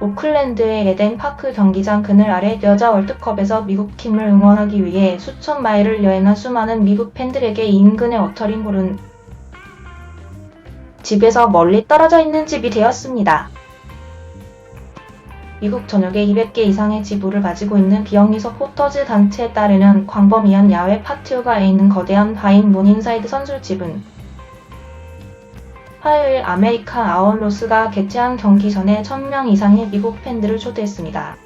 오클랜드의 에덴 파크 경기장 그늘 아래 여자 월드컵에서 미국 팀을 응원하기 위해 수천 마일을 여행한 수많은 미국 팬들에게 인근의 어터링홀은 집에서 멀리 떨어져 있는 집이 되었습니다. 미국 전역에 200개 이상의 지부를 가지고 있는 비영리 서포터즈 단체에 따르면 광범위한 야외 파티오가 있는 거대한 바인 모닝사이드 선술집은 화요일 아메리칸 아웃로스가 개최한 경기 전에 1000명 이상의 미국 팬들을 초대했습니다.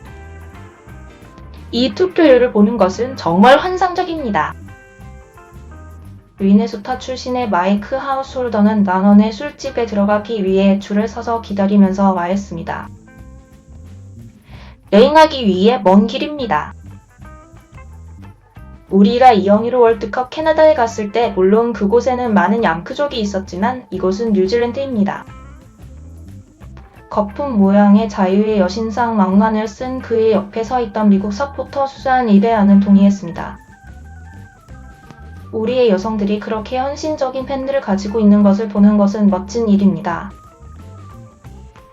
이 투표율을 보는 것은 정말 환상적입니다. 미네소타 출신의 마이크 하우스홀더는 만원의 술집에 들어가기 위해 줄을 서서 기다리면서 말했습니다. 여행하기 위해 먼 길입니다. 우리가 이영희로 월드컵 캐나다에 갔을 때 물론 그곳에는 많은 양크족이 있었지만 이곳은 뉴질랜드입니다. 거품 모양의 자유의 여신상 왕관을 쓴 그의 옆에 서 있던 미국 서포터 수잔 이베아는 동의했습니다. 우리의 여성들이 그렇게 헌신적인 팬들을 가지고 있는 것을 보는 것은 멋진 일입니다.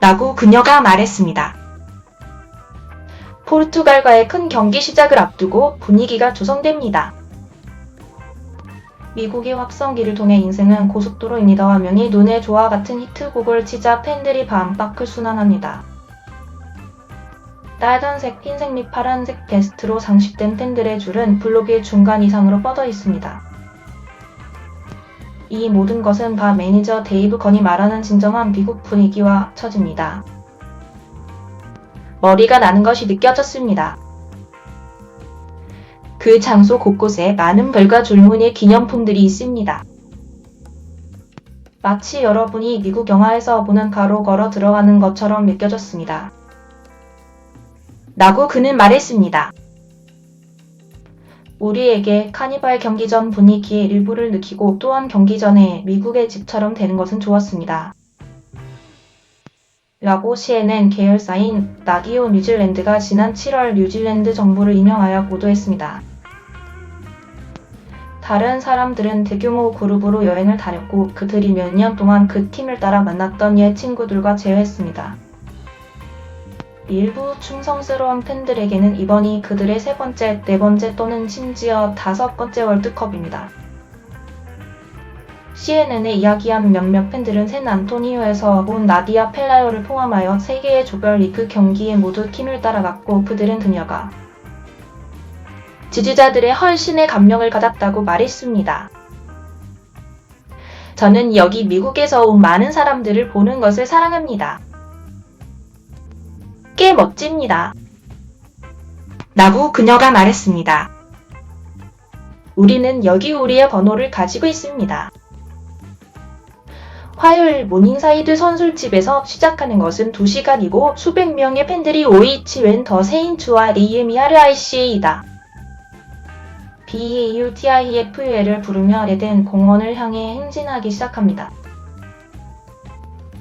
라고 그녀가 말했습니다. 포르투갈과의 큰 경기 시작을 앞두고 분위기가 조성됩니다. 미국의 확성기를 통해 인생은 고속도로 입니다. 화면이 눈에 조화 같은 히트곡을 치자 팬들이 반박을 순환합니다. 빨간색, 흰색 및 파란색 베스트로 장식된 팬들의 줄은 블록의 중간 이상으로 뻗어 있습니다. 이 모든 것은 바 매니저 데이브 건이 말하는 진정한 미국 분위기와 합쳐집니다. 머리가 나는 것이 느껴졌습니다. 그 장소 곳곳에 많은 별과 줄무늬의 기념품들이 있습니다. 마치 여러분이 미국 영화에서 보는 가로 걸어 들어가는 것처럼 느껴졌습니다. 라고 그는 말했습니다. 우리에게 카니발 경기 전 분위기의 일부를 느끼고 또한 경기 전에 미국의 집처럼 되는 것은 좋았습니다. 라고 CNN 계열사인 라디오 뉴질랜드가 지난 7월 뉴질랜드 정부를 인용하여 보도했습니다. 다른 사람들은 대규모 그룹으로 여행을 다녔고 그들이 몇 년 동안 그 팀을 따라 만났던 옛 친구들과 재회했습니다. 일부 충성스러운 팬들에게는 이번이 그들의 세 번째, 네 번째 또는 심지어 다섯 번째 월드컵입니다. CNN에 이야기한 몇몇 팬들은 샌 안토니오에서 온 나디아 펠라요를 포함하여 세 개의 조별 리그 경기에 모두 팀을 따라갔고 그들은 그녀가 지지자들의 헌신에 감명을 받았다고 말했습니다. 저는 여기 미국에서 온 많은 사람들을 보는 것을 사랑합니다. 꽤 멋집니다. 라고 그녀가 말했습니다. 우리는 여기 우리의 번호를 가지고 있습니다. 화요일 모닝사이드 선술집에서 시작하는 것은 2시간이고 수백 명의 팬들이 오이치 웬더 세인츠와 리이미아르 아이씨이다. BAUTIFUL을 부르며 에덴 공원을 향해 행진하기 시작합니다.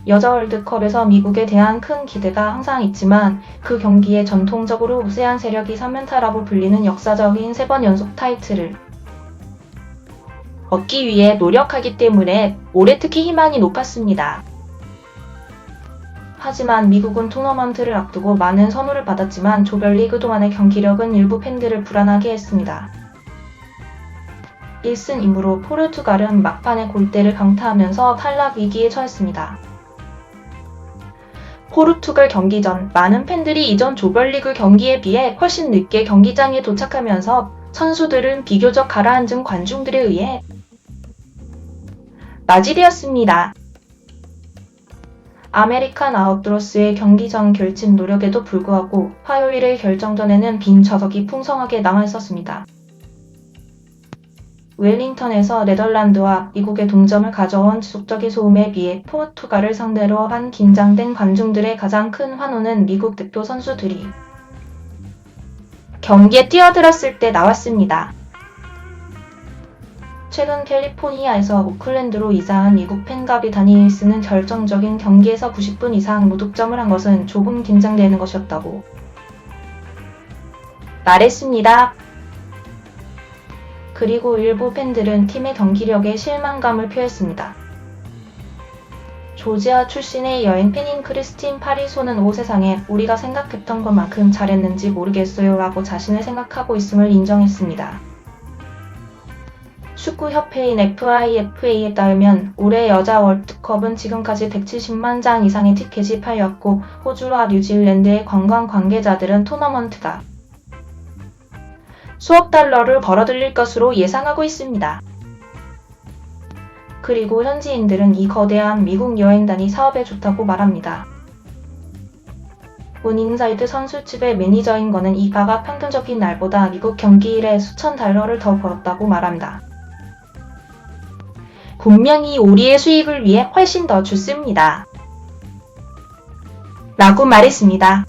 여자 월드컵에서 미국에 대한 큰 기대가 항상 있지만 그 경기에 전통적으로 우세한 세력이 3연타라고 불리는 역사적인 세 번 연속 타이틀을 얻기 위해 노력하기 때문에 올해 특히 희망이 높았습니다. 하지만 미국은 토너먼트를 앞두고 많은 선호를 받았지만 조별리 그 동안의 경기력은 일부 팬들을 불안하게 했습니다. 1승 2무로 포르투갈은 막판에 골대를 강타하면서 탈락 위기에 처했습니다. 포르투갈 경기 전 많은 팬들이 이전 조별리그 경기에 비해 훨씬 늦게 경기장에 도착하면서 선수들은 비교적 가라앉은 관중들에 의해 맞이되었습니다. 아메리칸 아웃도로스의 경기 전 결진 노력에도 불구하고 화요일의 결정전에는 빈 좌석이 풍성하게 남아 있었습니다. 웰링턴에서 네덜란드와 미국의 동점을 가져온 지속적인 소음에 비해 포르투갈을 상대로 한 긴장된 관중들의 가장 큰 환호는 미국 대표 선수들이 경기에 뛰어들었을 때 나왔습니다. 최근 캘리포니아에서 오클랜드로 이사한 미국 팬가비 다니엘스는 결정적인 경기에서 90분 이상 무득점을 한 것은 조금 긴장되는 것이었다고 말했습니다. 그리고 일부 팬들은 팀의 경기력에 실망감을 표했습니다. 조지아 출신의 여행 팬인 크리스틴 파리소는 오 세상에 우리가 생각했던 것만큼 잘했는지 모르겠어요 라고 자신을 생각하고 있음을 인정했습니다. 축구협회인 FIFA에 따르면 올해 여자 월드컵은 지금까지 170만 장 이상의 티켓이 팔렸고 호주와 뉴질랜드의 관광 관계자들은 토너먼트가 수억 달러를 벌어들일 것으로 예상하고 있습니다. 그리고 현지인들은 이 거대한 미국 여행단이 사업에 좋다고 말합니다. 문인사이드 선수집의 매니저인 거는 이가가 평균적인 날보다 미국 경기일에 수천 달러를 더 벌었다고 말합니다. 분명히 우리의 수익을 위해 훨씬 더 좋습니다. 라고 말했습니다.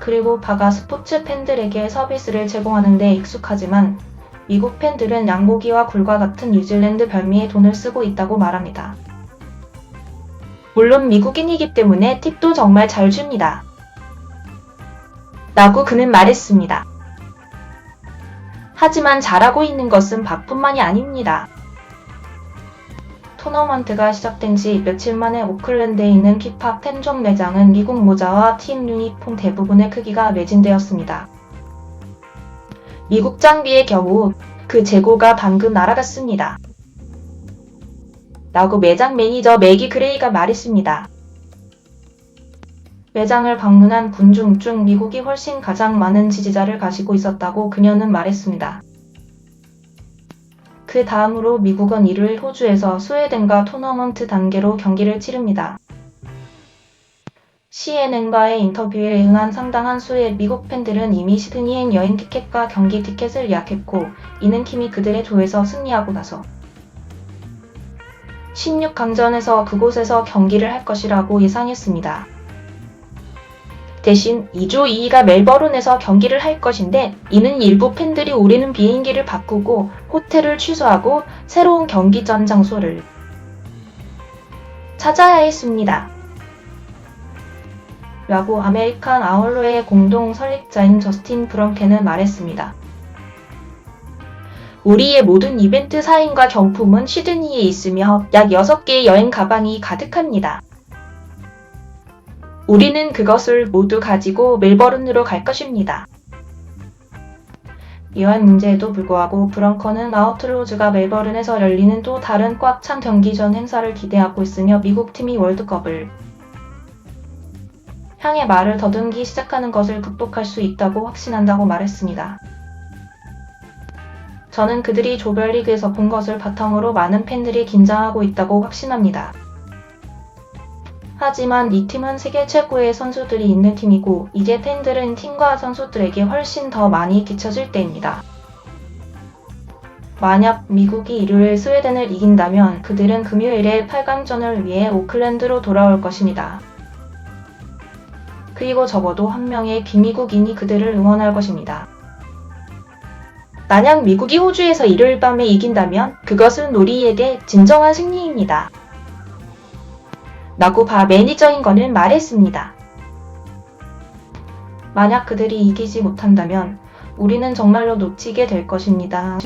그리고 바가 스포츠 팬들에게 서비스를 제공하는 데 익숙하지만 미국 팬들은 양고기와 굴과 같은 뉴질랜드 별미에 돈을 쓰고 있다고 말합니다. 물론 미국인이기 때문에 팁도 정말 잘 줍니다. 라고 그는 말했습니다. 하지만 잘하고 있는 것은 박뿐만이 아닙니다. 토너먼트가 시작된 지 며칠 만에 오클랜드에 있는 힙합 팬존 매장은 미국 모자와 팀 유니폼 대부분의 크기가 매진되었습니다. 미국 장비의 경우 그 재고가 방금 날아갔습니다. 라고 매장 매니저 매기 그레이가 말했습니다. 매장을 방문한 군중 중 미국이 훨씬 가장 많은 지지자를 가지고 있었다고 그녀는 말했습니다. 그 다음으로 미국은 일요일 호주에서 스웨덴과 토너먼트 단계로 경기를 치릅니다. CNN과의 인터뷰에 응한 상당한 수의 미국 팬들은 이미 시드니행 여행 티켓과 경기 티켓을 예약했고 이는 팀이 그들의 조에서 승리하고 나서 16강전에서 그곳에서 경기를 할 것이라고 예상했습니다. 대신 2조 2위가 멜버른에서 경기를 할 것인데 이는 일부 팬들이 우리는 비행기를 바꾸고 호텔을 취소하고 새로운 경기전 장소를 찾아야 했습니다. 라고 아메리칸 아울러의 공동 설립자인 저스틴 브런켄은 말했습니다. 우리의 모든 이벤트 사인과 경품은 시드니에 있으며 약 6개의 여행 가방이 가득합니다. 우리는 그것을 모두 가지고 멜버른으로 갈 것입니다. 이러한 문제에도 불구하고 브런커는 아우트로즈가 멜버른에서 열리는 또 다른 꽉 찬 경기 전 행사를 기대하고 있으며 미국 팀이 월드컵을 향해 말을 더듬기 시작하는 것을 극복할 수 있다고 확신한다고 말했습니다. 저는 그들이 조별리그에서 본 것을 바탕으로 많은 팬들이 긴장하고 있다고 확신합니다. 하지만 이 팀은 세계 최고의 선수들이 있는 팀이고 이제 팬들은 팀과 선수들에게 훨씬 더 많이 뒤처질 때입니다. 만약 미국이 일요일 스웨덴을 이긴다면 그들은 금요일에 8강전을 위해 오클랜드로 돌아올 것입니다. 그리고 적어도 한 명의 비미국인이 그들을 응원할 것입니다. 만약 미국이 호주에서 일요일 밤에 이긴다면 그것은 우리에게 진정한 승리입니다. 라고 바 매니저인 거는 말했습니다. 만약 그들이 이기지 못한다면 우리는 정말로 놓치게 될 것입니다.